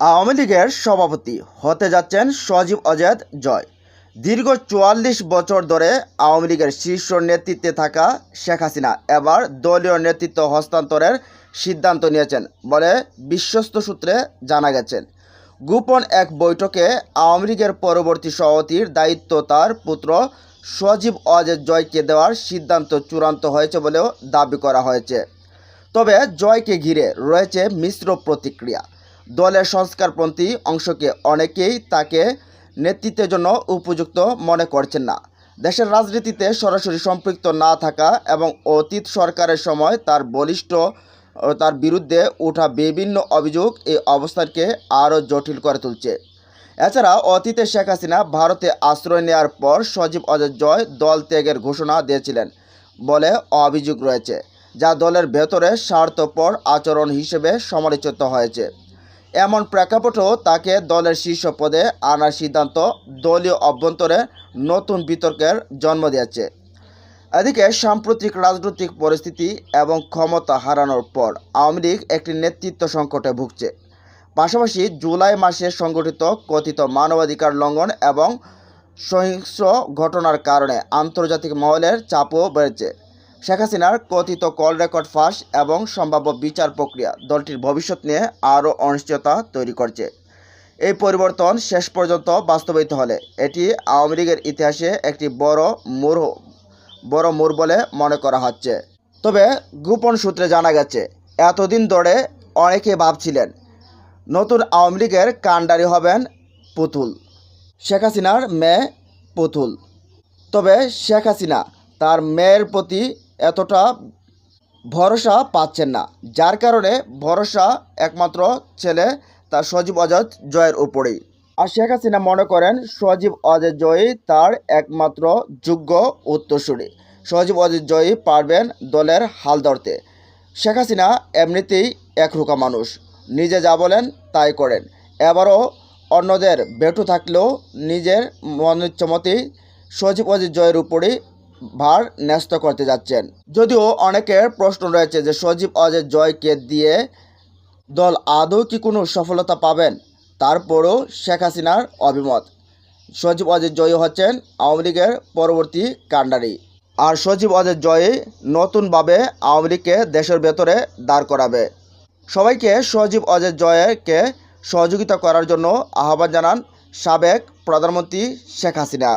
আওয়ামী লীগের সভাপতি হতে যাচ্ছেন সজীব অজেদ জয়। দীর্ঘ চুয়াল্লিশ বছর ধরে আওয়ামী লীগের শীর্ষ নেতৃত্বে থাকা শেখ হাসিনা এবার দলীয় নেতৃত্ব হস্তান্তরের সিদ্ধান্ত নিয়েছেন বলে বিশ্বস্ত সূত্রে জানা গেছেন গোপন এক বৈঠকে আওয়ামী লীগের পরবর্তী সভাপতির দায়িত্ব তার পুত্র সজীব অজেদ জয়কে দেওয়ার সিদ্ধান্ত চূড়ান্ত হয়েছে বলেও দাবি করা হয়েছে। তবে জয়কে ঘিরে রয়েছে মিশ্র প্রতিক্রিয়া। দলের সংস্কারপন্থী অংশকে অনেকেই তাকে নেতৃত্বের জন্য উপযুক্ত মনে করছেন না। দেশের রাজনীতিতে সরাসরি সম্পৃক্ত না থাকা এবং অতীত সরকারের সময় তার বলিষ্ঠ তার বিরুদ্ধে ওঠা বিভিন্ন অভিযোগ এই অবস্থানকে আরও জটিল করে তুলছে। এছাড়া অতীতে শেখ হাসিনা ভারতে আশ্রয় নেওয়ার পর সজীব অজয় জয় দল ত্যাগের ঘোষণা দিয়েছিলেন বলে অভিযোগ রয়েছে, যা দলের ভেতরে স্বার্থপর আচরণ হিসেবে সমালোচিত হয়েছে। এমন প্রেক্ষাপটেও তাকে দলের শীর্ষ পদে আনার সিদ্ধান্ত দলীয় অভ্যন্তরে নতুন বিতর্কের জন্ম দিয়েছে। এদিকে সাম্প্রতিক রাজনৈতিক পরিস্থিতি এবং ক্ষমতা হারানোর পর আওয়ামী লীগ একটি নেতৃত্ব সংকটে ভুগছে। পাশাপাশি জুলাই মাসে সংগঠিত কথিত মানবাধিকার লঙ্ঘন এবং সহিংস ঘটনার কারণে আন্তর্জাতিক মহলের চাপও বেড়েছে। শেখ হাসিনার কথিত কল রেকর্ড ফাঁস এবং সম্ভাব্য বিচার প্রক্রিয়া দলটির ভবিষ্যৎ নিয়ে আরও অনিশ্চয়তা তৈরি করছে। এই পরিবর্তন শেষ পর্যন্ত বাস্তবায়িত হলে এটি আওয়ামী লীগের ইতিহাসে একটি বড় মোড় বড় মোড় বলে মনে করা হচ্ছে। তবে গোপন সূত্রে জানা গেছে, এতদিন ধরে অনেকে ভাবছিলেন, নতুন আওয়ামী লীগের কাণ্ডারি হবেন পুতুল। শেখ হাসিনার মেয়ে পুতুল। তবে শেখ হাসিনা তার মেয়ের প্রতি এতটা ভরসা পাচ্ছেন না। যার কারণে ভরসা একমাত্র ছেলে তার সজীব অজয় জয়ের উপরেই। আর শেখ হাসিনা মনে করেন, সজীব অজয় জয়ী তার একমাত্র যোগ্য উত্তরসূরি। সজীব অজয় জয়ী পারবেন দলের হাল ধরতে। শেখ হাসিনা এমনিতেই একরুকা মানুষ। নিজে যা বলেন তাই করেন। এবারও অন্যদের বেটু থাকলেও নিজের মনোচ্ছমতেই সজীব অজিত জয়ের উপরেই ভার ন্যস্ত করতে যাচ্ছেন। যদিও অনেকের প্রশ্ন রয়েছে যে সজীব অজয় জয়কে দিয়ে দল আদৌ কি কোনো সফলতা পাবেন, তারপরও শেখ হাসিনার অভিমত। সজীব অজিত জয়ী হচ্ছেন আওয়ামী লীগের পরবর্তী কাণ্ডারি। আর সজীব অজিত জয়ী নতুনভাবে আওয়ামী লীগকে দেশের ভেতরে দাঁড় করাবে। সবাইকে সজীব অজিত জয়কে সহযোগিতা করার জন্য আহ্বান জানান সাবেক প্রধানমন্ত্রী শেখ হাসিনা।